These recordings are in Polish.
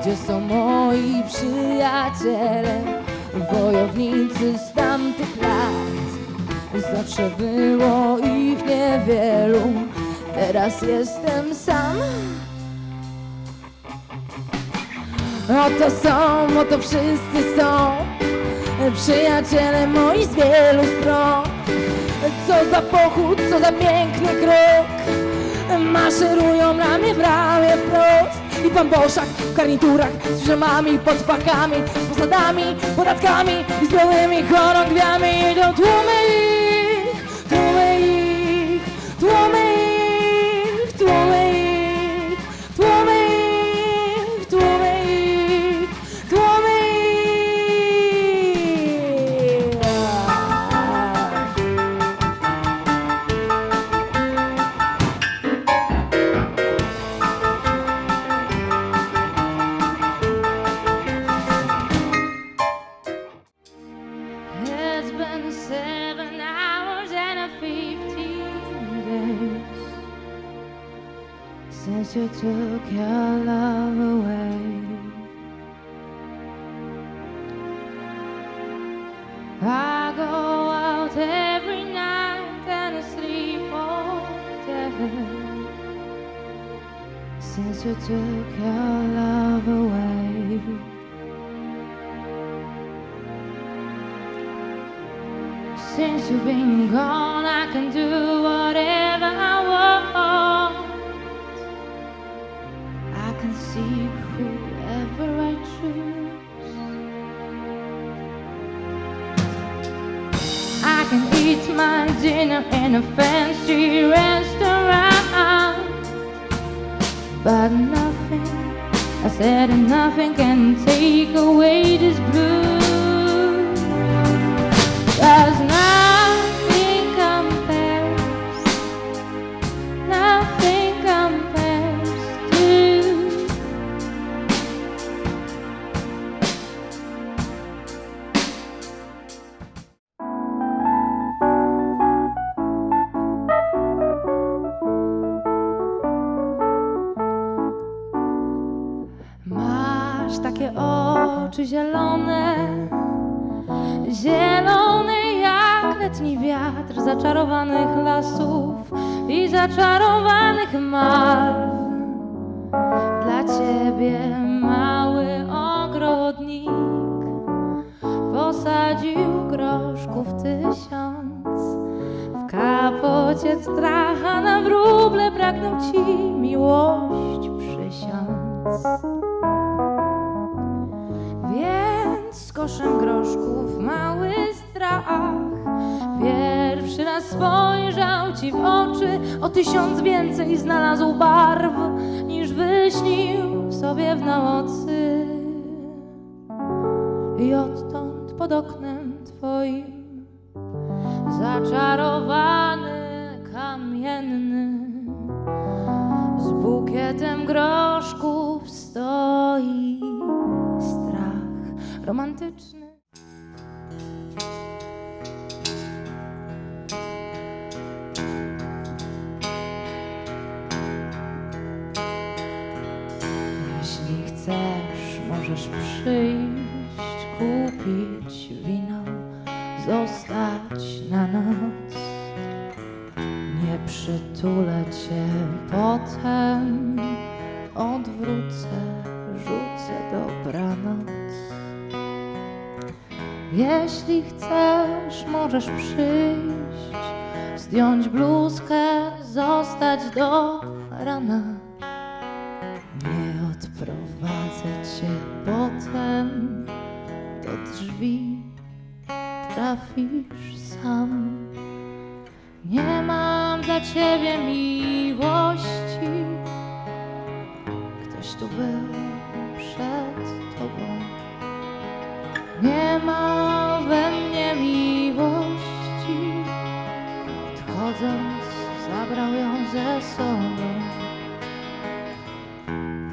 Gdzie są moi przyjaciele, wojownicy z tamtych lat? Zawsze było ich niewielu, teraz jestem sam. Oto są, oto wszyscy są Przyjaciele moi z wielu stron Co za pochód, co za piękny krok Maszerują ramię w ramię wprost I pan Boszak w garniturach Z drzemami pod pachami Z posadami, podatkami I z białymi chorągwiami. Idą tłumy ich, tłumy ich Tłumy since you took your love away. I go out every night and I sleep all day since you took your love away. Since you've been gone, I can do in a fancy restaurant, but nothing, I said nothing can take away this blue. Cause nothing oczy zielone, zielone jak letni wiatr zaczarowanych lasów i zaczarowanych malw. Dla ciebie mały ogrodnik posadził groszków tysiąc. W kapocie stracha na wróble pragnął ci miłość przysiąc. Koszem groszków mały strach. Pierwszy raz spojrzał ci w oczy O tysiąc więcej znalazł barw Niż wyśnił sobie w nocy. I odtąd pod oknem twoim Zaczarowany, kamienny z bukietem groszków stoi romantyczny. Jeśli chcesz, możesz przyjść, kupić wino, zostać na noc. Nie przytulę cię potem, Jeśli chcesz, możesz przyjść, zdjąć bluzkę, zostać do rana. Nie odprowadzę cię potem do drzwi, trafisz sam. Nie mam dla ciebie miłości. Ktoś tu był przed tobą. Nie ma ze sobą.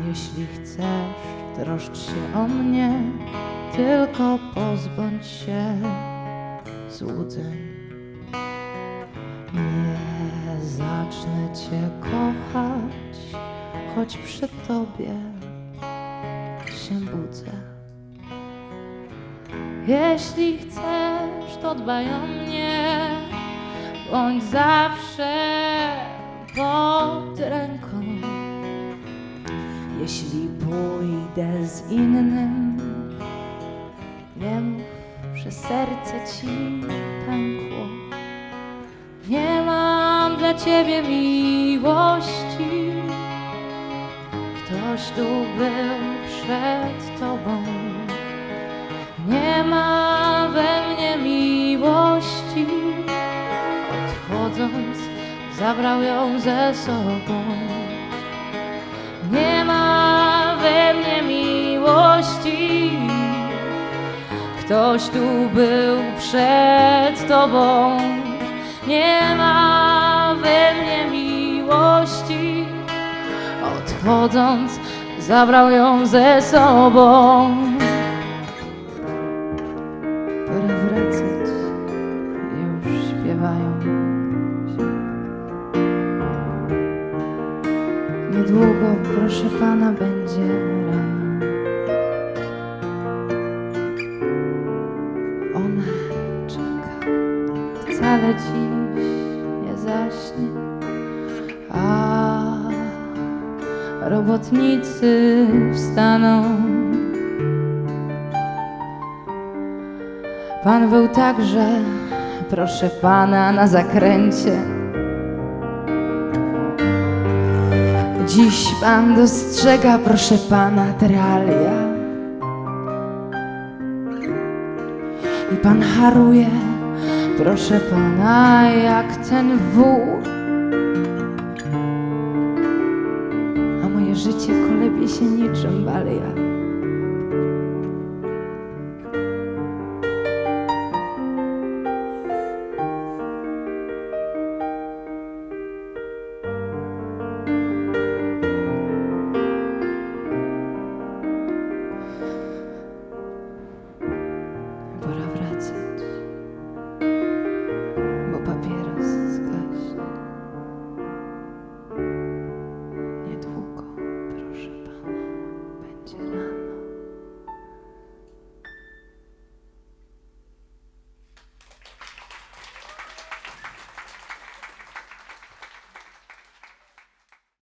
Jeśli chcesz, troszcz się o mnie, tylko pozbądź się złudzeń. Nie zacznę cię kochać, choć przy tobie się budzę. Jeśli chcesz, to dbaj o mnie, bądź zawsze pod ręką. Jeśli pójdę z innym, nie że serce ci pękło. Nie mam dla ciebie miłości. Ktoś tu był przed tobą. Zabrał ją ze sobą. Nie ma we mnie miłości. Ktoś tu był przed tobą. Nie ma we mnie miłości. Odchodząc, zabrał ją ze sobą. Niedługo, proszę pana, będzie rano. Ona czeka, wcale dziś nie zaśnie. A robotnicy wstaną. Pan był także, proszę pana, na zakręcie. Dziś pan dostrzega, proszę pana, te realia. I pan haruje, proszę pana, jak ten wół. A moje życie kolebie się niczym balia.